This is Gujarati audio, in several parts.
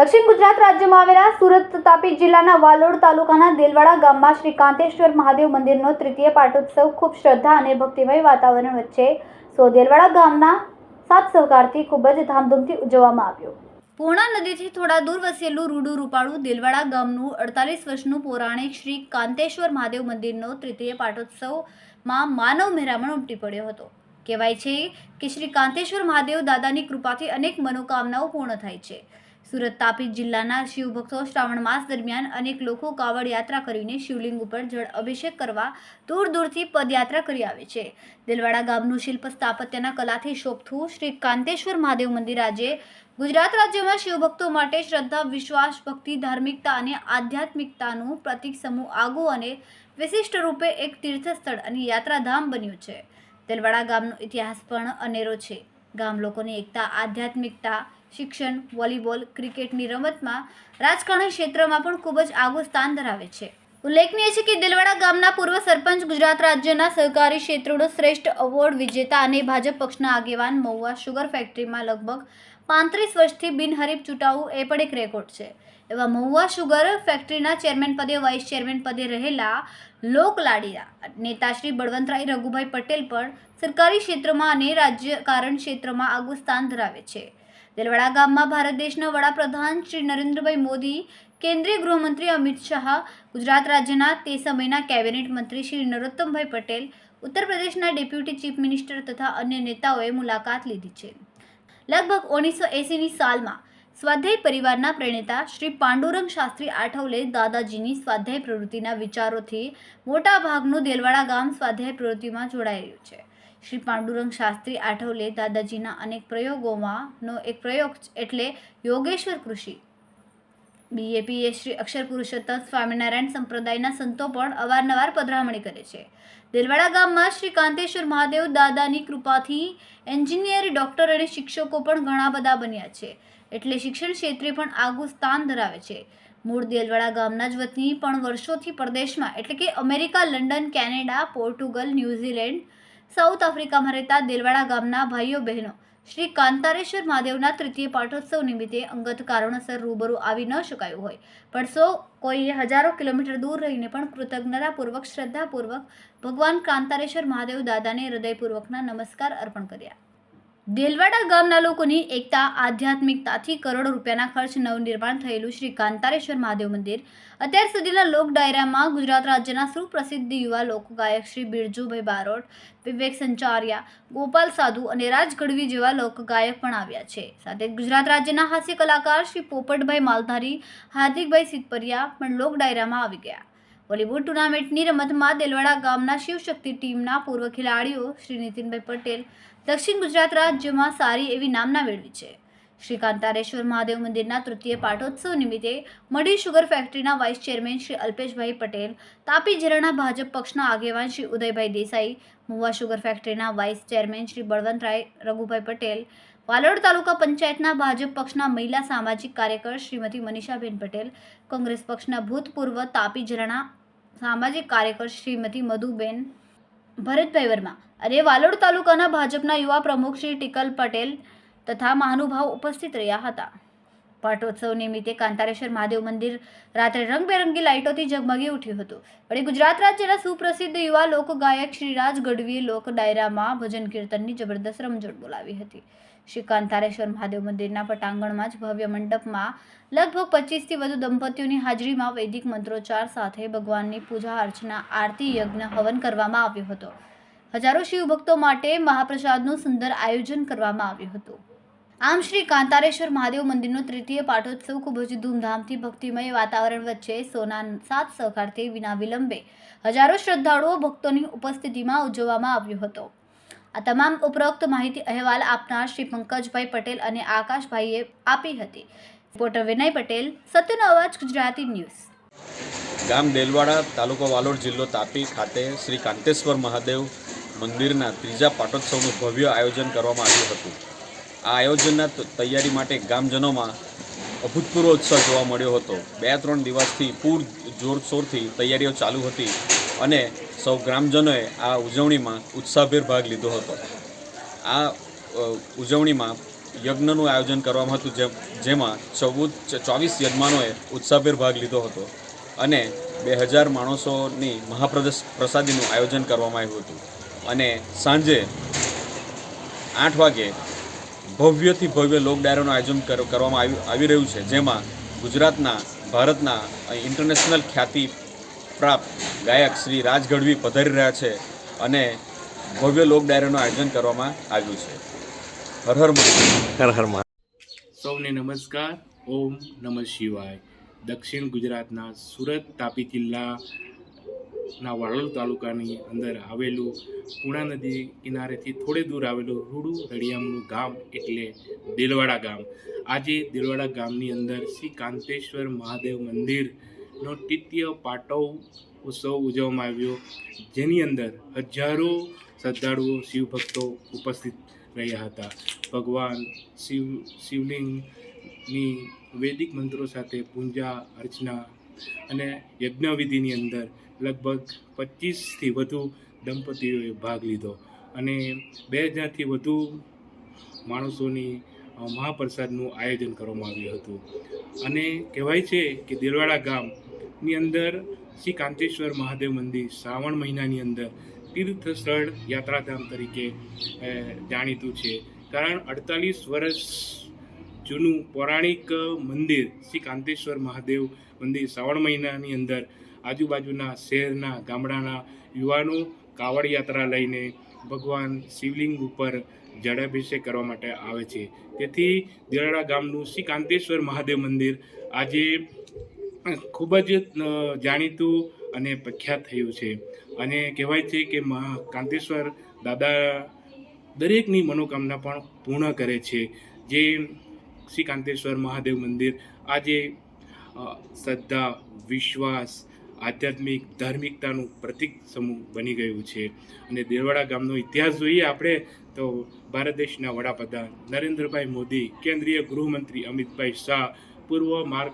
દક્ષિણ ગુજરાત રાજ્યમાં આવેલા સુરત તાપી જિલ્લાના વાલોડ તાલુકાના દેલવાડા ગામમાં શ્રી કાંતેશ્વર મહાદેવ મંદિરનો તૃતીય પાટોત્સવ ખૂબ શ્રદ્ધા અને ભક્તિમય વાતાવરણ વચ્ચે સો દેલવાડા ગામના સાત સહકારથી ખૂબ જ ધામધૂમથી ઉજવવામાં આવ્યો. પૂર્ણા નદીથી થોડા દૂર વસેલું રૂડું રૂપાળું દેલવાડા ગામનું અડતાલીસ વર્ષનું પૌરાણિક શ્રી કાંતેશ્વર મહાદેવ મંદિરનો તૃતીય પાટોત્સવમાં માનવ મહેરામણ ઉમટી પડ્યો હતો. કહેવાય છે કે શ્રી કાંતેશ્વર મહાદેવ દાદાની કૃપાથી અનેક મનોકામનાઓ પૂર્ણ થાય છે. સુરત તાપી જિલ્લાના શિવભક્તો શ્રાવણ માસ દરમિયાન અનેક લોકો કાવડ યાત્રા કરીને શિવલિંગ ઉપર જળ અભિષેક કરવા દૂર દૂરથી પદયાત્રા કરી આવે છે. દિલવાડા ગામનું શિલ્પ સ્થાપત્યના કલાથી શોભતું શ્રી કાંતેશ્વર મહાદેવ મંદિર આજે ગુજરાત રાજ્યમાં શિવભક્તો માટે શ્રદ્ધા, વિશ્વાસ, ભક્તિ, ધાર્મિકતા અને આધ્યાત્મિકતાનું પ્રતિક સમૂહ આગવું અને વિશિષ્ટ રૂપે એક તીર્થસ્થળ અને યાત્રાધામ બન્યું છે. દલવાડા ગામનો ઇતિહાસ પણ અનેરો છે. ગામ લોકોની એકતા, આધ્યાત્મિકતા, શિક્ષણ, વોલીબોલ, ક્રિકેટની રમતમાં રાજકારણ ક્ષેત્રમાં પણ ખૂબ જ આગવું સ્થાન ધરાવે છે. ઉલ્લેખનીય છે કે દિલવાડા ગામના પૂર્વ સરપંચ ગુજરાત રાજ્યના સહકારી ક્ષેત્રનો શ્રેષ્ઠ એવોર્ડ વિજેતા અને ભાજપ પક્ષના આગેવાન મહુવા શુગર ફેક્ટરીમાં લગભગ પાંત્રીસ વર્ષથી બિનહરીફ ચૂંટાવું એ પણ એક રેકોર્ડ છે. એવા મહુવા શુગર ફેક્ટરીના ચેરમેન પદે, વાઇસ ચેરમેન પદે રહેલા લોકલાડીયા નેતા શ્રી બળવંતરાય રઘુભાઈ પટેલ પણ સરકારી ક્ષેત્રમાં અને રાજ્યકારણ ક્ષેત્રમાં આગવું સ્થાન ધરાવે છે. દેલવાડા ગામમાં ભારત દેશના વડાપ્રધાન શ્રી નરેન્દ્રભાઈ મોદી, કેન્દ્રીય ગૃહમંત્રી અમિત શાહ, ગુજરાત રાજ્યના તે સમયના કેબિનેટ મંત્રી શ્રી નરોત્તમભાઈ પટેલ, ઉત્તર પ્રદેશના ડેપ્યુટી ચીફ મિનિસ્ટર તથા અન્ય નેતાઓએ મુલાકાત લીધી છે. લગભગ ઓગણીસો એંસીની સાલમાં સ્વાધ્યાય પરિવારના પ્રણેતા શ્રી પાંડુરંગ શાસ્ત્રી આઠવલે દાદાજીની સ્વાધ્યાય પ્રવૃત્તિના વિચારોથી મોટાભાગનું દેલવાડા ગામ સ્વાધ્યાય પ્રવૃત્તિમાં રહ્યું છે. શ્રી પાંડુરંગ શાસ્ત્રી આઠવલે દાદાજીના અનેક પ્રયોગોમાંનો એક પ્રયોગ એટલે યોગેશ્વર કૃષિ. બીએપીએ શ્રી અક્ષર પુરુષોત્તમ સ્વામિનારાયણ સંપ્રદાયના સંતો પણ અવારનવાર પધરામણી કરે છે. દેલવાડા ગામમાં શ્રી કાંતેશ્વર મહાદેવ દાદાની કૃપાથી એન્જિનિયર, ડૉક્ટર અને શિક્ષકો પણ ઘણા બધા બન્યા છે. એટલે શિક્ષણ ક્ષેત્રે પણ આગવું સ્થાન ધરાવે છે. મૂળ દેલવાડા ગામના જ વતની પણ વર્ષોથી પરદેશમાં, એટલે કે America, London, Canada, Portugal, New Zealand, South આફ્રિકામાં રહેતા દેલવાડા ગામના ભાઈઓ બહેનો શ્રી કાંતારેશ્વર મહાદેવના તૃતીય પાઠોત્સવ નિમિત્તે અંગત કારણોસર રૂબરૂ આવી ન શકાયું હોય. પણ સૌ કોઈએ હજારો કિલોમીટર દૂર રહીને પણ કૃતજ્ઞતાપૂર્વક, શ્રદ્ધાપૂર્વક ભગવાન કાંતારેશ્વર મહાદેવ દાદાને હૃદયપૂર્વકના નમસ્કાર અર્પણ કર્યા. દેલવાડા ગામના લોકોની એકતા, આધ્યાત્મિકતાથી કરોડો રૂપિયાના ખર્ચ નવનિર્માણ થયેલું શ્રી કાંતારેશ્વર મહાદેવ મંદિર. અત્યાર સુધીના લોક ડાયરામાં ગુજરાત રાજ્યના સુપ્રસિદ્ધ યુવા લોકગાયક શ્રી બિરજુભાઈ બારોટ, વિવેક સંચારિયા, ગોપાલ સાધુ અને રાજ ગઢવી જેવા લોકગાયક પણ આવ્યા છે. સાથે ગુજરાત રાજ્યના હાસ્ય કલાકાર શ્રી પોપટભાઈ માલધારી, હાર્દિકભાઈ સિતપરિયા પણ લોક ડાયરામાં આવી ગયા. વોલીબોલ ટુર્નામેન્ટની રમતમાં દેલવાડા ગામના શિવશક્તિ ટીમના પૂર્વ ખેલાડીઓ શ્રી નીતિનભાઈ પટેલ દક્ષિણ ગુજરાત રાજ્યમાં સારી એવી નામના મેળવી છે. શ્રી કાંતારેશ્વર મહાદેવ મંદિરના તૃતીય પાટોત્સવ નિમિત્તે મડી શુગર ફેક્ટરીના વાઇસ ચેરમેન શ્રી અલ્પેશભાઈ પટેલ, તાપી જિલ્લાના ભાજપ પક્ષના આગેવાન શ્રી ઉદયભાઈ દેસાઈ, મુવા શુગર ફેક્ટરીના વાઇસ ચેરમેન શ્રી બળવંતરાય રઘુભાઈ પટેલ, વાલોડ તાલુકા પંચાયતના ભાજપ પક્ષના મહિલા સામાજિક કાર્યકર શ્રીમતી મનીષાબેન પટેલ, કોંગ્રેસ પક્ષના ભૂતપૂર્વ તાપી જિલ્લાના સામાજિક કાર્યકર શ્રીમતી મધુબેન ભરતભાઈ વર્મા અને વાલોડ તાલુકાના ભાજપના યુવા પ્રમુખ શ્રી ટિકલ પટેલ તથા મહાનુભાવ ઉપસ્થિત રહ્યા હતા. પાટોત્સવ નિમિત્તે કાંતારેશ્વર મહાદેવ મંદિર રાત્રે રંગબેરંગી લાઇટોથી ઝગમગી ઉઠ્યું હતું. વળી ગુજરાત રાજ્યના સુપ્રસિદ્ધ યુવા લોકગાયક શ્રી રાજ ગઢવીએ લોક ડાયરામાં ભજન કીર્તનની જબરદસ્ત રમઝટ બોલાવી હતી. શ્રી કાંતારેશ્વર મહાદેવ મંદિરના પટાંગણમાં જ ભવ્ય મંડપમાં લગભગ પચીસથી વધુ દંપતીઓની હાજરીમાં વૈદિક મંત્રોચ્ચાર સાથે ભગવાનની પૂજા અર્ચના, આરતી, યજ્ઞ, હવન કરવામાં આવ્યો હતો. હજારો શિવભક્તો માટે મહાપ્રસાદનું સુંદર આયોજન કરવામાં આવ્યું હતું. આમ શ્રી કાંતારેશ્વર મહાદેવ મંદિરનો તૃતીય પાટોત્સવ ખૂબ જ ધૂમધામથી ભક્તિમય વાતાવરણ વચ્ચે સોના સાત સહકારથી વિના વિલંબે હજારો શ્રદ્ધાળુઓ ભક્તોની ઉપસ્થિતિમાં ઉજવવામાં આવ્યો હતો. આ તમામ ઉપરોક્ત માહિતી અહેવાલ આપનાર શ્રી પંકજભાઈ પટેલ અને આકાશભાઈએ આપી હતી. રિપોર્ટર વિનય પટેલ, સત્યનો અવાજ, ગુજરાતી ન્યૂઝ. ગામ દેલવાડા તાલુકો વાલોડ જિલ્લો તાપી ખાતે શ્રી કાંતેશ્વર મહાદેવ મંદિરના ત્રીજા પાટોત્સવનું ભવ્ય આયોજન કરવામાં આવ્યું હતું. આ આયોજનના તૈયારી માટે ગામજનોમાં અભૂતપૂર્વ ઉત્સાહ જોવા મળ્યો હતો. બે ત્રણ દિવસથી પૂર જોરશોરથી તૈયારીઓ ચાલુ હતી અને સૌ ગ્રામજનોએ આ ઉજવણીમાં ઉત્સાહભેર ભાગ લીધો હતો. આ ઉજવણીમાં યજ્ઞનું આયોજન કરવામાં હતું જે જેમાં ચૌદ, ચોવીસ યજમાનોએ ઉત્સાહભેર ભાગ લીધો હતો અને બે હજાર માણસોની મહાપ્રદેશ પ્રસાદીનું આયોજન કરવામાં આવ્યું હતું. અને સાંજે આઠ વાગે ભવ્યથી ભવ્ય લોક ડાયરાનું આયોજન કરવામાં આવી આવી રહ્યું છે જેમાં ગુજરાતના ભારતના ઇન્ટરનેશનલ ખ્યાતિ પ્રાપ્ત ગાયક શ્રી રાજ ગઢવી પધારી રહ્યા છે અને ભવ્ય લોક ડાયરાનું આયોજન કરવામાં આવ્યું છે. હર હર મહાદેવ. હર હર સૌને નમસ્કાર. ઓમ નમઃ શિવાય. દક્ષિણ ગુજરાતના સુરત તાપી જિલ્લાના વાલોડ તાલુકાની અંદર આવેલું પૂણા નદી કિનારેથી થોડે દૂર આવેલું રૂડુ રળિયામનું ગામ એટલે દેલવાડા ગામ. આજે દેલવાડા ગામની અંદર શ્રી કાંતેશ્વર મહાદેવ મંદિરનો તિથ્ય પાટવ ઉત્સવ ઉજવવામાં આવ્યો. જેની અંદર હજારો શ્રદ્ધાળુઓ શિવભક્તો ઉપસ્થિત રહ્યા હતા. ભગવાન શિવ, શિવલિંગની વૈદિક મંત્રો સાથે પૂજા અર્ચના અને યજ્ઞવિધિની અંદર લગભગ પચીસથી વધુ દંપતીઓએ ભાગ લીધો અને બે હજારથી વધુ માણસોની મહાપ્રસાદનું આયોજન કરવામાં આવ્યું હતું. અને કહેવાય છે કે દિલવાડા ગામની અંદર શ્રી કાંતેશ્વર મહાદેવ મંદિર શ્રાવણ મહિનાની અંદર તીર્થ સ્થળ યાત્રાધામ તરીકે જાણીતું છે. કારણ અડતાલીસ વર્ષ જૂનું પૌરાણિક મંદિર શ્રી કાંતેશ્વર મહાદેવ મંદિર શ્રાવણ મહિનાની અંદર આજુબાજુના શહેરના ગામડાના યુવાનો કાવડ યાત્રા લઈને ભગવાન શિવલિંગ ઉપર જળાભિષેક કરવા માટે આવે છે. તેથી દેરાડા ગામનું શ્રી કાંતેશ્વર મહાદેવ મંદિર આજે ખૂબ જ જાણીતું અને પ્રખ્યાત થયું છે. અને કહેવાય છે કે મહા કાંતેશ્વર દાદા દરેકની મનોકામના પણ પૂર્ણ કરે છે. જે શ્રી કાંતેશ્વર મહાદેવ મંદિર આજે શ્રદ્ધા, વિશ્વાસ આધ્યાત્મિક, ધાર્મિકતાનું પ્રતિક સમૂહ બની ગયું છે. અને દેવાડા ગામનો ઇતિહાસ જોઈએ આપણે, તો ભારત દેશના વડાપ્રધાન નરેન્દ્રભાઈ મોદી, કેન્દ્રીય ગૃહમંત્રી અમિતભાઈ શાહ, પૂર્વ માર્ગ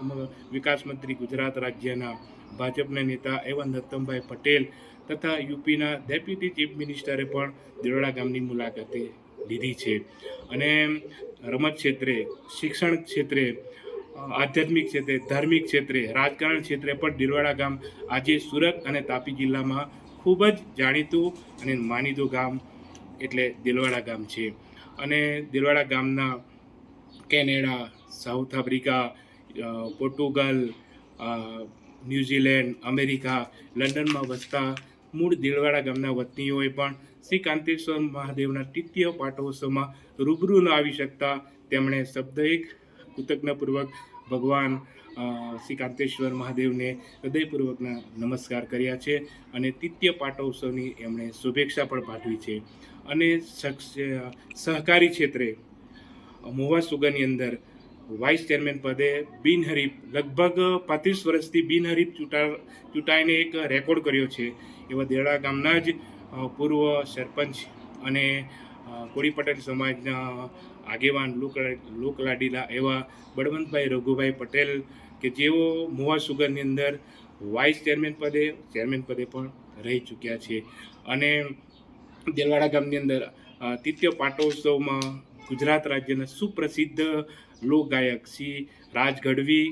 વિકાસ મંત્રી ગુજરાત રાજ્યના ભાજપના નેતા એવા નરતમભાઈ પટેલ તથા યુપીના ડેપ્યુટી ચીફ મિનિસ્ટરે પણ દેલવાડા ગામની મુલાકાતે લીધી છે. અને રમત ક્ષેત્રે, શિક્ષણ ક્ષેત્રે આધ્યાત્મિક ક્ષેત્રે, ધાર્મિક ક્ષેત્રે, રાજકારણ ક્ષેત્રે પણ દિલવાડા ગામ આજે સુરત અને તાપી જિલ્લામાં ખૂબ જ જાણીતું અને માનીતું ગામ એટલે દિલવાડા ગામ છે. અને દિલવાડા ગામના Canada, South Africa Portugal New Zealand New Zealand, America, લંડનમાં વસતા મૂળ દિલવાડા ગામના વતનીઓએ પણ શ્રી કાંતેશ્વર મહાદેવના તૃતીય પાટોત્સવમાં રૂબરૂ ન આવી શકતા તેમણે શબ્દ એક કૃતજ્ઞપૂર્વક ભગવાન શ્રી કાંતેશ્વર મહાદેવને હૃદયપૂર્વકના નમસ્કાર કર્યા છે અને તિત્ય પાટોત્સવની એમણે શુભેચ્છા પણ પાઠવી છે. અને સહકારી ક્ષેત્રે મોવા સુગરની અંદર વાઇસ ચેરમેન પદે બિનહરીફ, લગભગ પાંત્રીસ વર્ષથી બિનહરીફ ચૂંટા, ચૂંટાઈને એક રેકોર્ડ કર્યો છે. એવા દેડા ગામના જ પૂર્વ સરપંચ અને કોળી પટેલ સમાજના આગેવાન લોક લોકલાડીલા એવા બળવંતભાઈ રઘુભાઈ પટેલ કે જેઓ મોવા સુગરની અંદર વાઇસ ચેરમેન પદે ચેરમેન પદે પણ રહી ચૂક્યા છે. અને દેલવાડા ગામની અંદર તિત્ય પાટોત્સવમાં ગુજરાત રાજ્યના સુપ્રસિદ્ધ લોકગાયક શ્રી રાજ ગઢવી,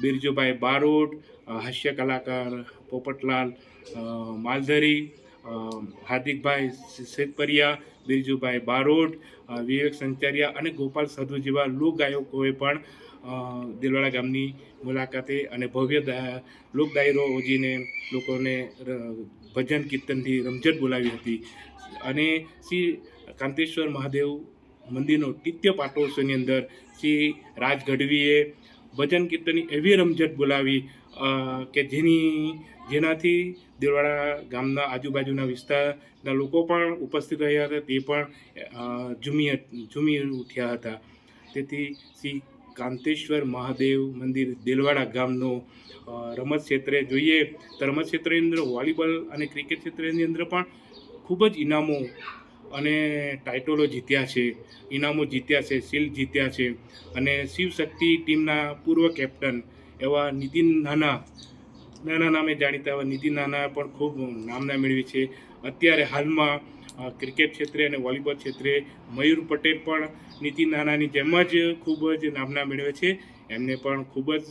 બિરજુભાઈ બારોટ હાસ્ય કલાકાર પોપટલાલ માલધરી હાર્દિકભાઈ શેતપરિયા બિરજુભાઈ બારોટ વિવેક સંચારિયા અને ગોપાલ સાધુ જેવા લોકગાયકોએ પણ દિલવાડા ગામની મુલાકાતે અને ભવ્ય લોક ડાયરો યોજીને લોકોને ભજન કીર્તનથી રમઝટ બોલાવી હતી. અને શ્રી કાંતેશ્વર મહાદેવ મંદિરનો તિત્ય પાટોત્સવની અંદર શ્રી રાજ ગઢવીએ ભજન કીર્તનની એવી રમઝટ બોલાવી કે જેની જેનાથી દેલવાડા ગામના આજુબાજુના વિસ્તારના લોકો પણ ઉપસ્થિત રહ્યા હતા, તે પણ ઝૂમી ઝૂમી ઉઠ્યા હતા. તેથી શ્રી કાંતેશ્વર મહાદેવ મંદિર દેલવાડા ગામનો રમત ક્ષેત્રે જોઈએ તો રમત ક્ષેત્રની અંદર વોલીબોલ અને ક્રિકેટ ક્ષેત્રની અંદર પણ ખૂબ જ ઇનામો અને ટાઇટલો જીત્યા છે. ઇનામો જીત્યા છે શિલ્ડ જીત્યા છે. અને શિવશક્તિ ટીમના પૂર્વ કેપ્ટન એવા નીતિન નાના નાના નામે જાણીતા એવા નીતિ નાના પણ ખૂબ નામના મેળવી છે. અત્યારે હાલમાં ક્રિકેટ ક્ષેત્રે અને વોલીબોલ ક્ષેત્રે મયુર પટેલ પણ નીતિ નાનાની જેમ જ ખૂબ જ નામના મેળવે છે. એમને પણ ખૂબ જ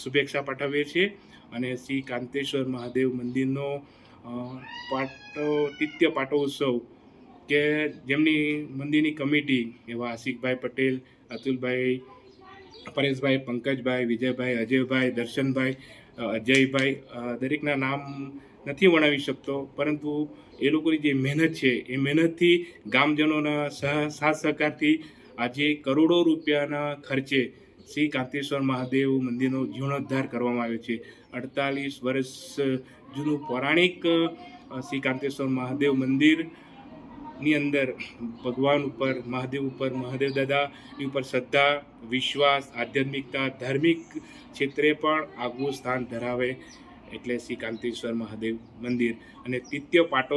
શુભેચ્છા પાઠવીએ છીએ. અને શ્રી કાંતેશ્વર મહાદેવ મંદિરનો પાટો તિત્ય પાટો ઉત્સવ કે જેમની મંદિરની કમિટી એવા આશિકભાઈ પટેલ, અતુલભાઈ પરેશભાઈ, પંકજભાઈ, વિજયભાઈ, અજયભાઈ, દર્શનભાઈ અજયભાઈ દરેકના નામ નથી વણાવી શકતો, પરંતુ એ લોકોની જે મહેનત છે, એ મહેનતથી ગામજનોના સહ, સાથ સહકારથી આજે કરોડો રૂપિયાના ખર્ચે શ્રી કાંતેશ્વર મહાદેવ મંદિરનો જીર્ણોદ્ધાર કરવામાં આવ્યો છે. અડતાલીસ વર્ષ જૂનું પૌરાણિક શ્રી કાંતેશ્વર મહાદેવ મંદિર ની અંદર ભગવાન ઉપર, મહાદેવ ઉપર, મહાદેવ દાદાની ઉપર શ્રદ્ધા, વિશ્વાસ, આધ્યાત્મિકતા, ધાર્મિક ક્ષેત્રે પણ આગવું સ્થાન ધરાવે એટલે શ્રી કાંતેશ્વર મહાદેવ મંદિર. અને તિત્ય પાટો